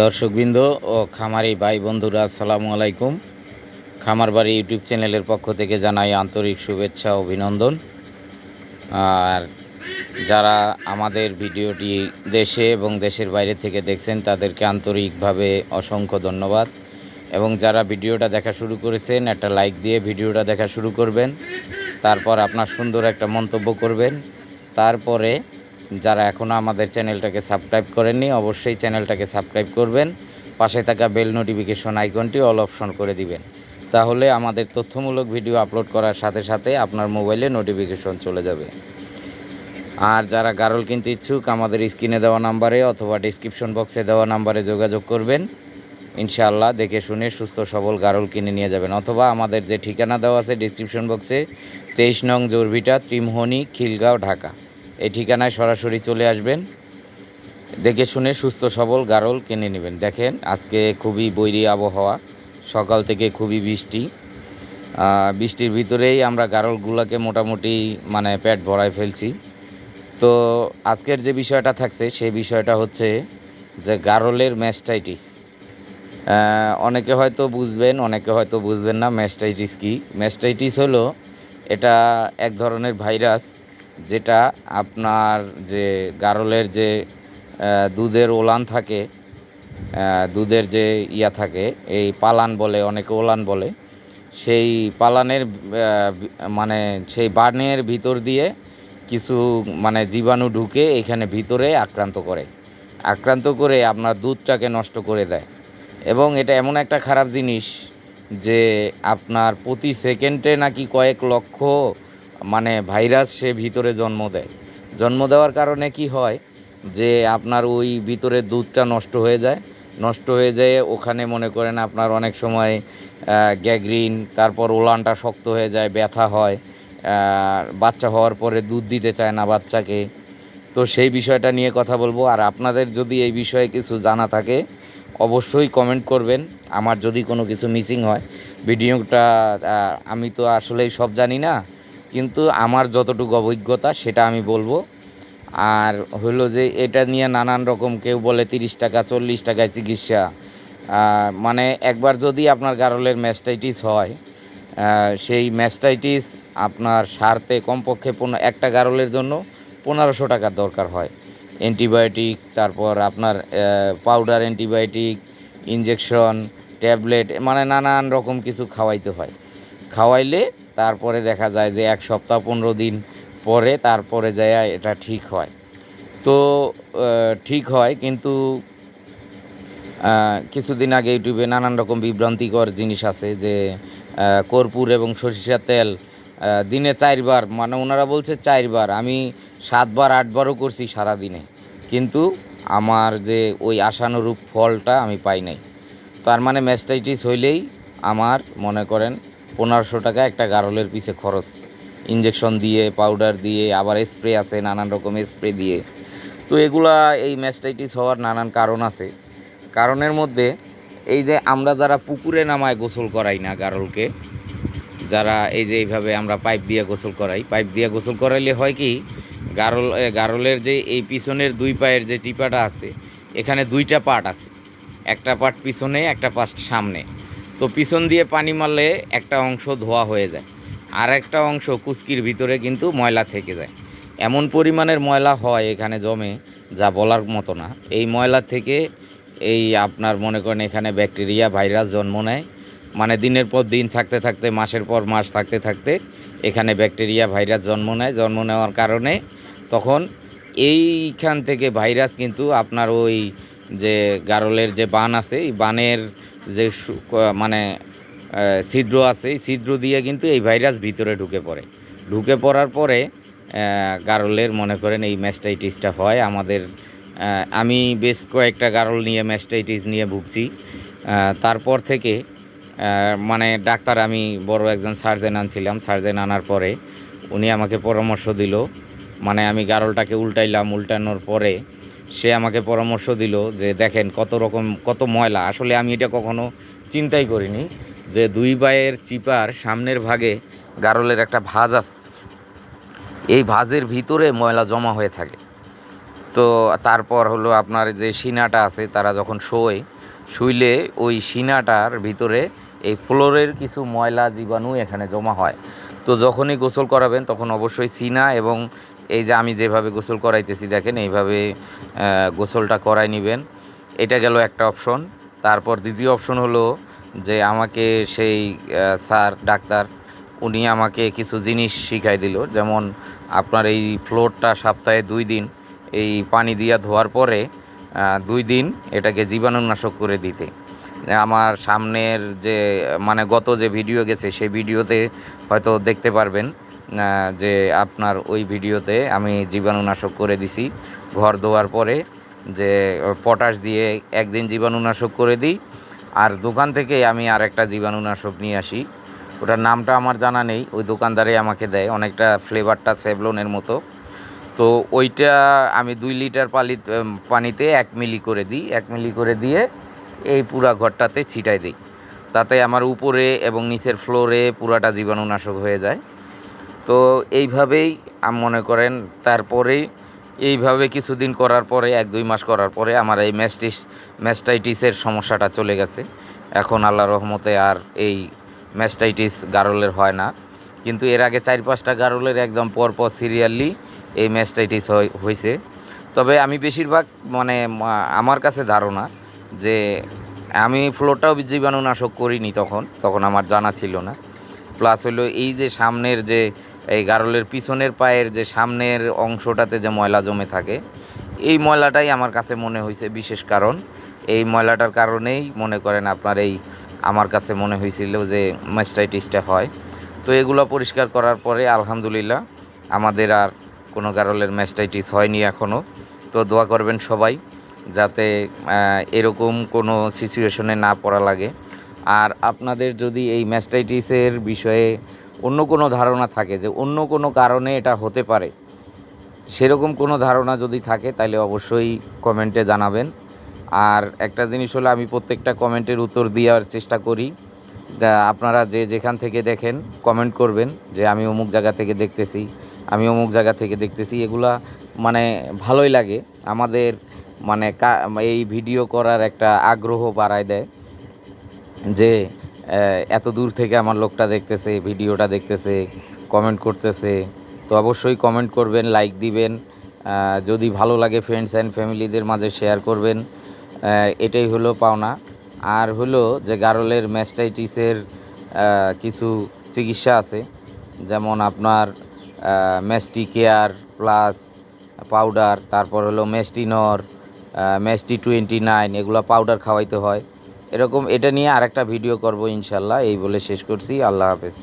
দর্শকবৃন্দ ও খামারি ভাই বন্ধুরা, আসসালামু আলাইকুম। খামার বাড়ি ইউটিউব চ্যানেলের পক্ষ থেকে জানাই আন্তরিক শুভেচ্ছা, অভিনন্দন। আর যারা আমাদের ভিডিওটি দেশে এবং দেশের বাইরে থেকে দেখছেন, তাদেরকে আন্তরিকভাবে অসংখ্য ধন্যবাদ। এবং যারা ভিডিওটা দেখা শুরু করেছেন, একটা লাইক দিয়ে ভিডিওটা দেখা শুরু করবেন। তারপর আপনার সুন্দর একটা মন্তব্য করবেন। তারপরে যারা এখনও আমাদের চ্যানেলটাকে সাবস্ক্রাইব করেননি, অবশ্যই চ্যানেলটাকে সাবস্ক্রাইব করবেন। পাশে থাকা বেল নোটিফিকেশন আইকনটি অল অপশন করে দিবেন। তাহলে আমাদের তথ্যমূলক ভিডিও আপলোড করার সাথে সাথে আপনার মোবাইলে নোটিফিকেশন চলে যাবে। আর যারা গারল কিনতে ইচ্ছুক, আমাদের স্ক্রিনে দেওয়া নাম্বারে অথবা ডিসক্রিপশন বক্সে দেওয়া নাম্বারে যোগাযোগ করবেন। ইনশাআল্লাহ দেখে শুনে সুস্থ সবল গারল কিনে নিয়ে যাবেন। অথবা আমাদের যে ঠিকানা দেওয়া আছে ডিসক্রিপশন বক্সে, তেইশ নং জোরভিটা, ত্রিমোহনী, খিলগাঁও, ঢাকা। এই ঠিকানায় সরাসরি চলে আসবেন। দেখে শুনে সুস্থ, সবল গারল কিনে নেবেন। দেখেন, আজকে খুবই বৈরী আবহাওয়া। সকাল থেকে খুবই বৃষ্টি। বৃষ্টির ভিতরেই আমরা গারলগুলোকে মোটামুটি মানে পেট ভরায় ফেলছি। তো আজকের যে বিষয়টা থাকছে, সেই বিষয়টা হচ্ছে যে গারলের ম্যাস্টাইটিস। অনেকে হয়তো বুঝবেন, অনেকে হয়তো বুঝবেন না ম্যাস্টাইটিস কি। ম্যাস্টাইটিস হলো এটা এক ধরনের ভাইরাস যেটা আপনার যে গারলের যে দুধের ওলান থাকে দুধের যে ইয়া থাকে, এই পালান বলে, অনেকে ওলান বলে, সেই পালানের মানে সেই বানের ভিতর দিয়ে কিছু মানে জীবাণু ঢুকে এখানে ভিতরে আক্রান্ত করে। আক্রান্ত করে আপনার দুধটাকে নষ্ট করে দেয়। এবং এটা এমন একটা খারাপ জিনিস যে আপনার প্রতি সেকেন্ডে নাকি কয়েক লক্ষ মানে ভাইরাস সে ভিতরে জন্ম দেয়। জন্ম দেওয়ার কারণে কি হয় যে আপনার ওই ভিতরে দুধটা নষ্ট হয়ে যায়। নষ্ট হয়ে যায় ওখানে মনে করেন আপনার অনেক সময় গ্যাগ্রিন, তারপর ওলানটা শক্ত হয়ে যায়, ব্যথা হয় বাচ্চা হওয়ার পরে দুধ দিতে চায় না বাচ্চাকে। তো সেই বিষয়টা নিয়ে কথা বলব। আর আপনাদের যদি এই বিষয়ে কিছু জানা থাকে, অবশ্যই কমেন্ট করবেন। আমার যদি কোনো কিছু মিসিং হয়, ভিডিওটা আমি তো আসলেই সব জানি না। কিন্তু আমার যতটুকু অভিজ্ঞতা, সেটা আমি বলব। আর হলো যে, এটা নিয়ে নানান রকম কেউ বলে তিরিশ টাকা, চল্লিশ টাকায় চিকিৎসা। মানে একবার যদি আপনার গারলের ম্যাস্টাইটিস হয় সেই ম্যাস্টাইটিস আপনার সারতে কমপক্ষে পনেরো, একটা গারলের জন্য পনেরোশো টাকার দরকার হয়। অ্যান্টিবায়োটিক, তারপর আপনার পাউডার, অ্যান্টিবায়োটিক ইঞ্জেকশন ট্যাবলেট মানে নানান রকম কিছু খাওয়াইতে হয়। খাওয়াইলে তারপরে দেখা যায় যে এক সপ্তাহ পনেরো দিন পরে তারপরে যায় এটা ঠিক হয়। তো ঠিক হয় কিন্তু কিছুদিন আগে ইউটিউবে নানান রকম বিভ্রান্তিকর জিনিস আছে যে কর্পূর এবং সরিষার তেল দিনে চারবার মানে ওনারা বলছে চারবার, আমি সাতবার, আটবারও করছি সারা দিনে কিন্তু আমার যে ওই আশানুরূপ ফলটা আমি পাই নাই। তার মানে ম্যাস্টাইটিস হইলেই আমার মনে করেন পনেরোশো টাকা একটা গারলের পিছে খরচ। ইঞ্জেকশন দিয়ে, পাউডার দিয়ে, আবার স্প্রে আছে, নানান রকম স্প্রে দিয়ে। তো এগুলা এই ম্যাস্টাইটিস হওয়ার নানান কারণ আছে। কারণের মধ্যে এই যে আমরা যারা পুকুরে নামায় গোসল করাই না গারলকে, যারা এই যে এইভাবে আমরা পাইপ দিয়ে গোসল করাই, পাইপ দিয়ে গোসল করাইলে হয় কি, গারল গারলের যে এই পিছনের দুই পায়ের যে চিপাটা আছে, এখানে দুইটা পার্ট আছে। একটা পার্ট পিছনে, একটা পার্ট সামনে। তো পিছন দিয়ে পানি মারলে একটা অংশ ধোয়া হয়ে যায়, আর একটা অংশ কুস্কির ভিতরে কিন্তু ময়লা থেকে যায়। এমন পরিমাণের ময়লা হয় এখানে জমে, যা বলার মতো না। এই ময়লা থেকে এই আপনার মনে করেন এখানে ব্যাকটেরিয়া, ভাইরাস জন্ম নেয়। মানে দিনের পর দিন থাকতে থাকতে, মাসের পর মাস থাকতে থাকতে এখানে ব্যাকটেরিয়া, ভাইরাস জন্ম নেয়। জন্ম নেওয়ার কারণে তখন এইখান থেকে ভাইরাস কিন্তু আপনার ওই যে গারলের যে বান আছে, এই বানের যে মানে ছিদ্র আছে, এই ছিদ্র দিয়ে কিন্তু এই ভাইরাস ভিতরে ঢুকে পড়ে। ঢুকে পড়ার পরে গারলের মনে করেন এই ম্যাস্টাইটিসটা হয় আমাদের আমি বেশ কয়েকটা গারল নিয়ে ম্যাস্টাইটিস নিয়ে ভুগছি। তারপর থেকে মানে ডাক্তার আমি বড় একজন সার্জেন আনছিলাম। সার্জেন আনার পরে উনি আমাকে পরামর্শ দিল। মানে আমি গারলটাকে উল্টাইলাম, উল্টানোর পরে সে আমাকে পরামর্শ দিল যে, দেখেন কত রকম, কত ময়লা। আসলে আমি এটা কখনো চিন্তাই করিনি যে, দুই বায়ের চিপার সামনের ভাগে গারলের একটা ভাঁজ আছে। এই ভাঁজের ভিতরে ময়লা জমা হয়ে থাকে। তো তারপর হলো আপনার যে সিনাটা আছে, তারা যখন শোয়, শুইলে ওই সিনাটার ভিতরে এই ফ্লোরের কিছু ময়লা জীবাণু এখানে জমা হয়। তো যখনই গোসল করাবেন, তখন অবশ্যই সিনা এবং এই যে আমি যেভাবে গোসল করাইতেছি, দেখেন এইভাবে গোসলটা করাই নেবেন। এটা গেল একটা অপশন। তারপর দ্বিতীয় অপশন হলো যে আমাকে সেই স্যার, ডাক্তার, উনি আমাকে কিছু জিনিস শিখাই দিল। যেমন আপনার এই ফ্লোরটা সপ্তাহে দুই দিন, এই পানি দিয়া ধোয়ার পরে দুই দিন এটাকে জীবাণুনাশক করে দিতে। আমার সামনের যে মানে গত যে ভিডিও গেছে, সেই ভিডিওতে হয়তো দেখতে পারবেন যে আপনার ওই ভিডিওতে আমি জীবাণুনাশক করে দিছি। ঘর ধোয়ার পরে যে, পটাশ দিয়ে একদিন জীবাণুনাশক করে দিই। আর দোকান থেকে আমি আর একটা জীবাণুনাশক নিয়ে আসি। ওটার নামটা আমার জানা নেই, ওই দোকানদারে আমাকে দেয়। অনেকটা ফ্লেভারটা সেভলনের মতো। তো ওইটা আমি দুই লিটার পালি পানিতে এক মিলি করে দিই। এক মিলি করে দিয়ে এই পুরা ঘরটাতে ছিটাই দিই। তাতে আমার উপরে এবং নিচের ফ্লোরে পুরাটা জীবাণুনাশক হয়ে যায়। তো এইভাবেই আম মনে করেন তারপরেই এইভাবে কিছুদিন করার পরে, এক দুই মাস করার পরে আমার এই ম্যাস্টিস, ম্যাস্টাইটিসের সমস্যাটা চলে গেছে। এখন আল্লাহ রহমতে আর এই ম্যাস্টাইটিস গারলের হয় না। কিন্তু এর আগে চার পাঁচটা গারলের একদম পরপর সিরিয়ালি এই ম্যাস্টাইটিস হয়েছে তবে আমি বেশিরভাগ মানে আমার কাছে ধারণা যে আমি ফ্লোরটাও জীবাণুনাশক করিনি তখন তখন আমার জানা ছিল না। প্লাস হলো এই যে সামনের যে, এই গারলের পিছনের পায়ের যে সামনের অংশটাতে যে ময়লা জমে থাকে, এই ময়লাটাই আমার কাছে মনে হয়েছে বিশেষ কারণ। এই ময়লাটার কারণেই মনে করেন আপনার এই আমার কাছে মনে হয়েছিল যে মাস্টাইটিসটা হয়। তো এগুলো পরিষ্কার করার পরে আলহামদুলিল্লাহ আমাদের আর কোনো গারলের ম্যাস্টাইটিস হয়নি এখনও তো দোয়া করবেন সবাই। যাতে এরকম কোনো সিচুয়েশনে না পড়া লাগে। আর আপনাদের যদি এই ম্যাস্টাইটিসের বিষয়ে অন্য কোনো ধারণা থাকে যে অন্য কোনো কারণে এটা হতে পারে, সেরকম কোনো ধারণা যদি থাকে তাহলে অবশ্যই কমেন্টে জানাবেন। আর একটা জিনিস হলো, আমি প্রত্যেকটা কমেন্টের উত্তর দেওয়ার চেষ্টা করি। আপনারা যে যেখান থেকে দেখেন কমেন্ট করবেন যে আমি অমুক জায়গা থেকে দেখতেছি, আমি অমুক জায়গা থেকে দেখতেছি, এগুলা মানে ভালোই লাগে। আমাদের মানে এই ভিডিও করার একটা আগ্রহ বাড়ায় দেয় যে এত দূর থেকে আমার লোকটা দেখতেছে, ভিডিওটা দেখতেছে কমেন্ট করতেছে। তো অবশ্যই কমেন্ট করবেন লাইক দিবেন যদি ভালো লাগে ফ্রেন্ডস অ্যান্ড ফ্যামিলিদের মাঝে শেয়ার করবেন এটাই হলো পাওনা। আর হলো যে গারলের ম্যাস্টাইটিসের কিছু চিকিৎসা আছে, যেমন আপনার ম্যাস্টি কেয়ার প্লাস পাউডার তারপর হলো মেস্টিনর মেস্টি টোয়েন্টি নাইন এগুলো পাউডার খাওয়াইতে হয়। এরকম এটা নিয়ে আরেকটা ভিডিও করব ইনশাল্লাহ। এই বলে শেষ করছি। আল্লাহ হাফেজ।